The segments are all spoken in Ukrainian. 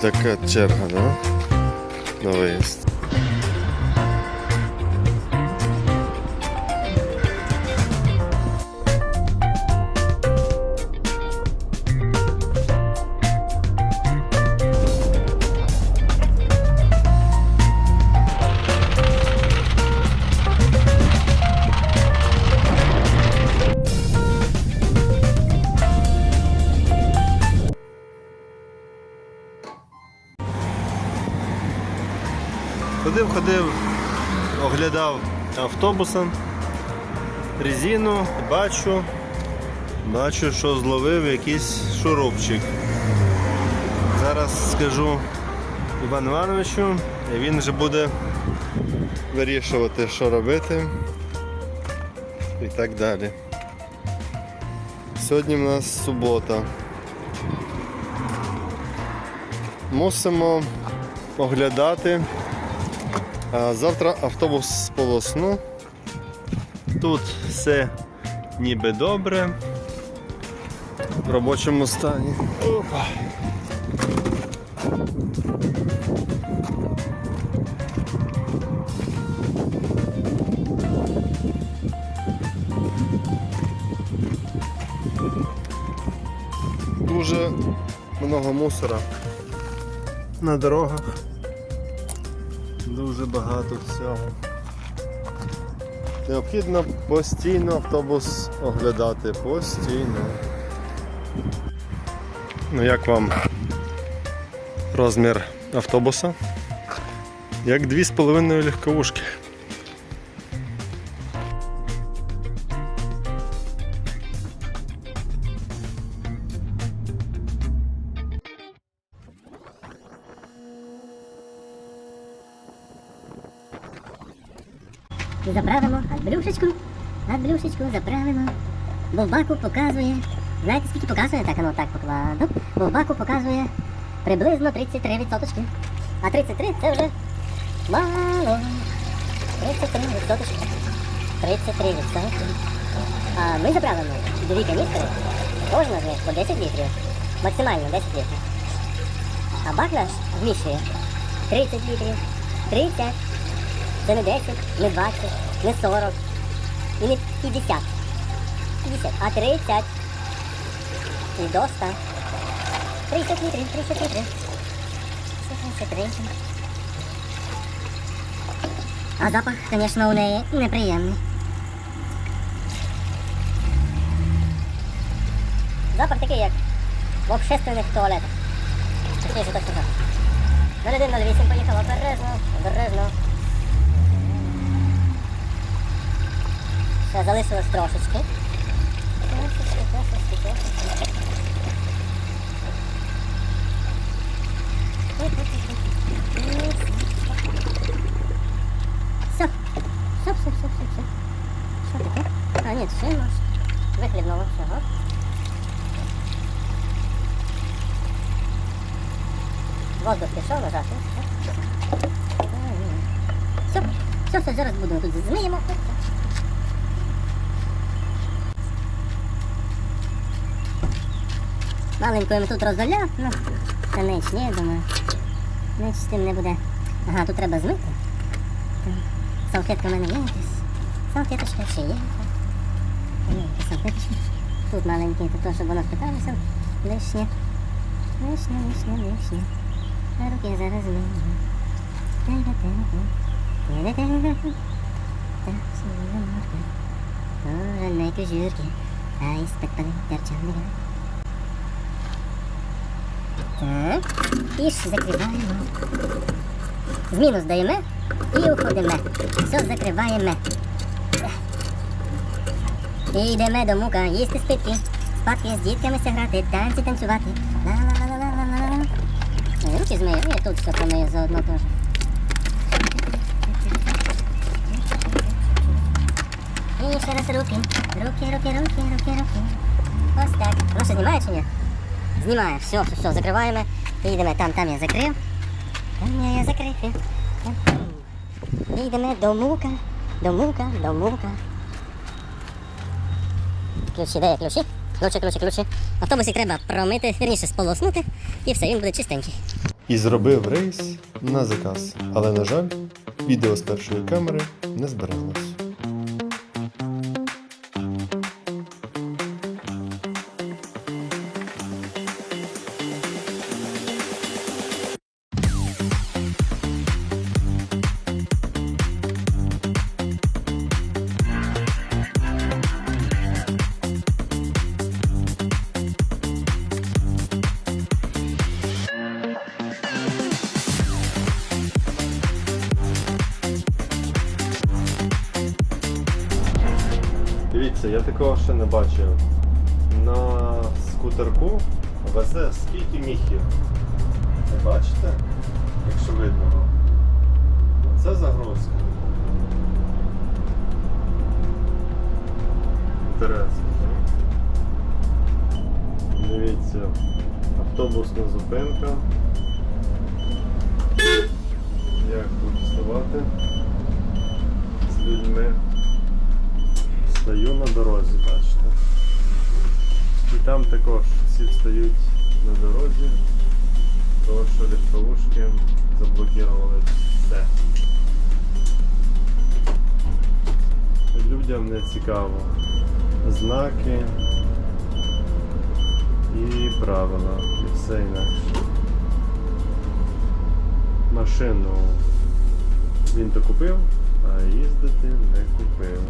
така черга, да? На виїзд. Ходив, оглядав автобуса, резину, бачу, бачу, що зловив якийсь шурупчик. Зараз скажу Івану Івановичу, і він вже буде вирішувати, що робити і так далі. Сьогодні в нас субота. Мусимо оглядати. Завтра автобус з полосну. Тут все ніби добре. В робочому стані. Опа. Дуже много мусора на дорогах. Дуже багато всього. Необхідно постійно автобус оглядати. Постійно. Ну як вам розмір автобуса? Як дві з половиною легковушки. Заправимо адблюшечку, адблюшечку заправимо. Бо в баку показує. Знаєте, скільки показує? Так, воно так покладу. Бо в баку показує приблизно 33%. А 33 це вже мало. 33 відсоточки. 33 відсотки. А ми заправимо дві каністри. Кожна з них по 10 літрів. Максимально 10 літрів. А бак наш вміщує 30 літрів, 30. Це не 10, не 20, не 40 і не 50. 50, а 30. І до 100. 30 літрів, 30 літрів. Це 30. А запах, звісно, у неї неприємний. Запах такий, як в общественних туалетах. Точніше, так. 0108 поїхала обережно, обережно. Ще залишилось трошечки. Трошечки, трошечки, трошечки. Все. Все, все, все, все, все. Що таке? А, ні, ще наш. Вихлібнуло всього. Воздух пішов назад. Все, все, все, зараз будемо тут змиємо. Маленько їм тут розоляв, ну, це ніч, ні, я думаю. Ніч з тим не буде. Ага, тут треба змити. Салфетка в мене є якась. Салфеточка ще є. Салфеточка. Тут маленький, то то, щоб воно впиталося. Лишнє. Лишнє, лишнє, лишнє. На руки зараз змию. Так, сніга морка. Тоже не кожурки, а із-під перчанки. Так. І ж закриваємо. Зміну здаємо і уходимо. Все закриваємо. І йдемо до мука, їсти спитки, спадки з дітками ся грати, танці танцювати. Ла-ла-ла-ла-ла-ла-ла. Ой, Руки змию, і тут все помию заодно теж. І ще раз руки. Руки, руки, руки, руки, руки. Ось так. Ну знімає чи ні? Знімає, все, все, все, закриваємо. І йдемо там, там я закрив. Там я, закрив. Йдемо до мука, до мука, до мука. Ключі, де є ключі? Ключі, ключі, ключі. Автобусик треба промити, вірніше сполоснути, і все, він буде чистенький. і зробив рейс на заказ. Але, на жаль, відео з першої камери не збереглось. Дивіться, я такого ще не бачив. На скутерку везе скільки міхів. Ви бачите? Якщо видно. Це загрузка. Інтересно. Дивіться, автобусна зупинка. Як тут вставати з людьми. Стою на дорозі, бачите. І там також всі встають на дорозі, тому що легковушки заблокували все. Людям не цікаво. Знаки і правила, і все інакше. Машину він то купив, а їздити не купив.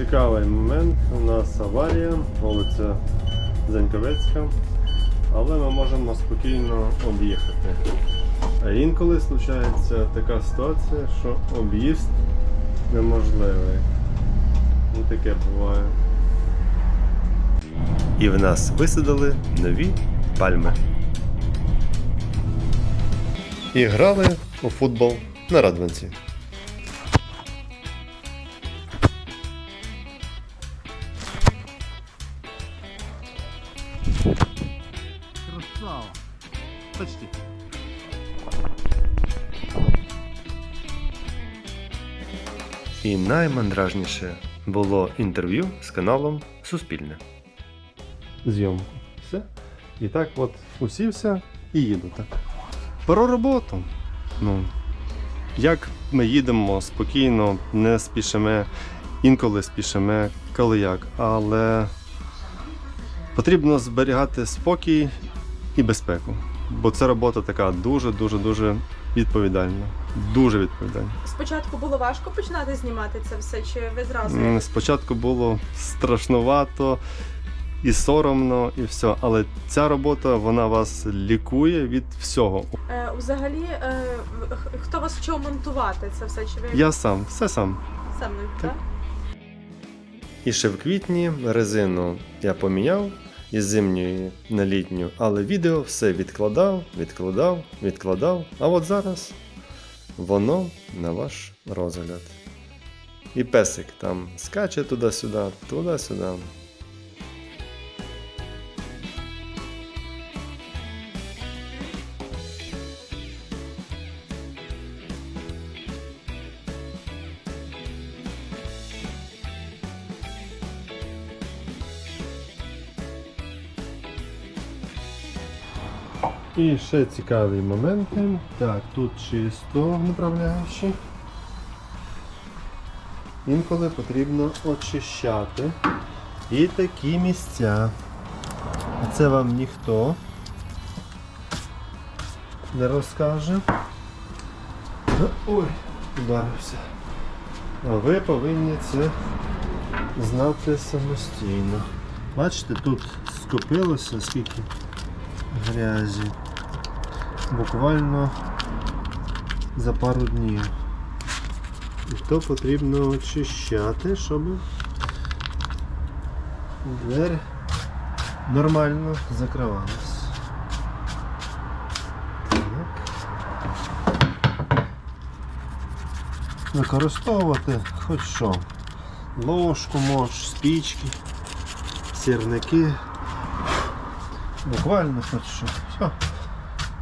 Цікавий момент. У нас аварія, вулиця Заньковецька, але ми можемо спокійно об'їхати. А інколи случається така ситуація, що об'їзд неможливий. І таке буває. І в нас висадили нові пальми. І грали у футбол на Радванці. І наймандражніше було інтерв'ю з каналом Суспільне. Зйомку. Все. І так от усівся і їду так. Про роботу. Ну, як ми їдемо спокійно, не спішимо, інколи спішимо, коли як. Але потрібно зберігати спокій і безпеку. Бо це робота така дуже-дуже дуже відповідальна. Дуже відповідальна. Спочатку було важко починати знімати це все, чи ви зразу? М, Спочатку було страшнувато і соромно, і все. Але ця робота вона вас лікує від всього. Е, взагалі, е, в- х- хто вас вчив монтувати це все? Чи ви Я сам, все сам. сам не Так. так? І ще в квітні резину я поміняв із зимньої на літню, але відео все відкладав, відкладав, відкладав. А от зараз воно на ваш розгляд. І песик там скаче туди-сюди, туди-сюди. І ще цікаві моменти. Так, тут чисто направляючи. Інколи потрібно очищати. І такі місця. Це вам ніхто не розкаже. Ой, ударився. А ви повинні це знати самостійно. Бачите, тут скопилося скільки грязі. Буквально за пару днів. І то потрібно очищати, щоб двері нормально закривалась. Використовувати хоч що. Ложку можеш, спічки, сірники. Буквально хоч що. Все.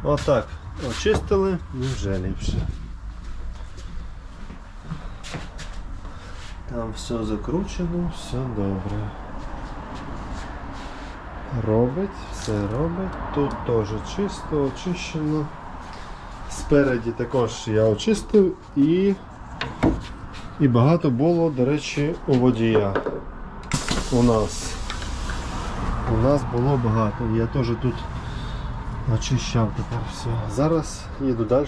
Отак. Очистили і вже ліпше. Там все закручено, все добре. робить, все робить. Тут теж чисто, очищено. Спереді також я очистив і, і багато було, до речі, у водія. У нас. У нас було багато. Я теж тут очищав тепер все. Зараз їду далі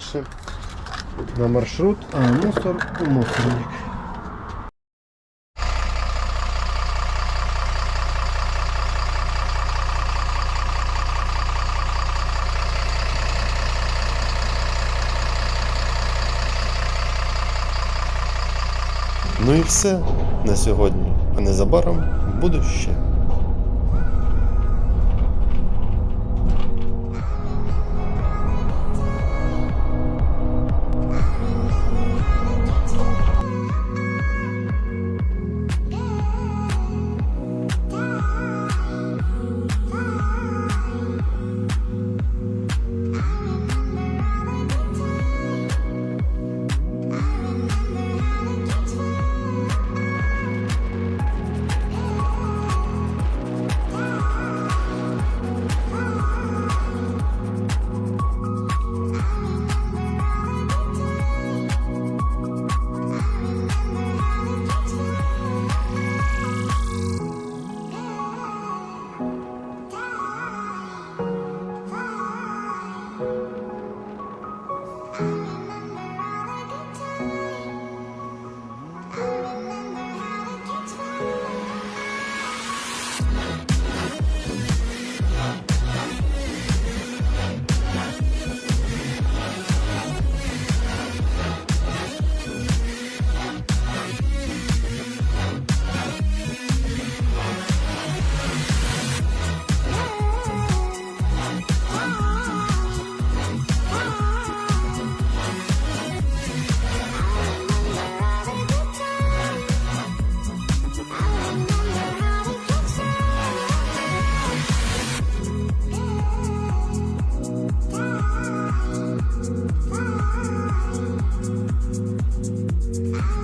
на маршрут, а мусор у мусорник. Ну і все на сьогодні. А незабаром буду ще. Bye.